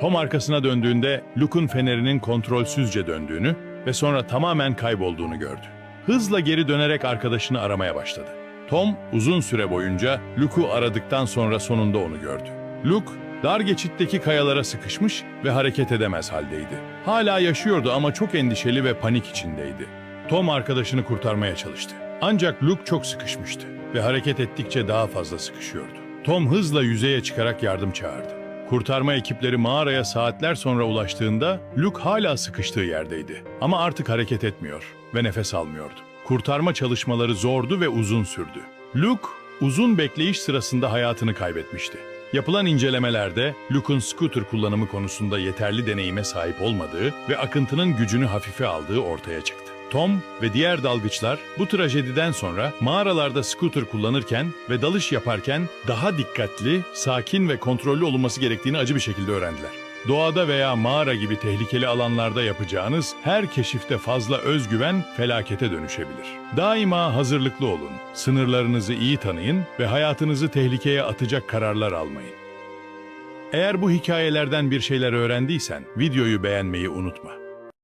Tom arkasına döndüğünde Luke'un fenerinin kontrolsüzce döndüğünü ve sonra tamamen kaybolduğunu gördü. Hızla geri dönerek arkadaşını aramaya başladı. Tom uzun süre boyunca Luke'u aradıktan sonra sonunda onu gördü. Luke, dar geçitteki kayalara sıkışmış ve hareket edemez haldeydi. Hala yaşıyordu ama çok endişeli ve panik içindeydi. Tom arkadaşını kurtarmaya çalıştı. Ancak Luke çok sıkışmıştı ve hareket ettikçe daha fazla sıkışıyordu. Tom hızla yüzeye çıkarak yardım çağırdı. Kurtarma ekipleri mağaraya saatler sonra ulaştığında Luke hala sıkıştığı yerdeydi. Ama artık hareket etmiyor ve nefes almıyordu. Kurtarma çalışmaları zordu ve uzun sürdü. Luke uzun bekleyiş sırasında hayatını kaybetmişti. Yapılan incelemelerde Luke'un scooter kullanımı konusunda yeterli deneyime sahip olmadığı ve akıntının gücünü hafife aldığı ortaya çıktı. Tom ve diğer dalgıçlar bu trajediden sonra mağaralarda scooter kullanırken ve dalış yaparken daha dikkatli, sakin ve kontrollü olunması gerektiğini acı bir şekilde öğrendiler. Doğada veya mağara gibi tehlikeli alanlarda yapacağınız her keşifte fazla özgüven felakete dönüşebilir. Daima hazırlıklı olun, sınırlarınızı iyi tanıyın ve hayatınızı tehlikeye atacak kararlar almayın. Eğer bu hikayelerden bir şeyler öğrendiysen videoyu beğenmeyi unutma.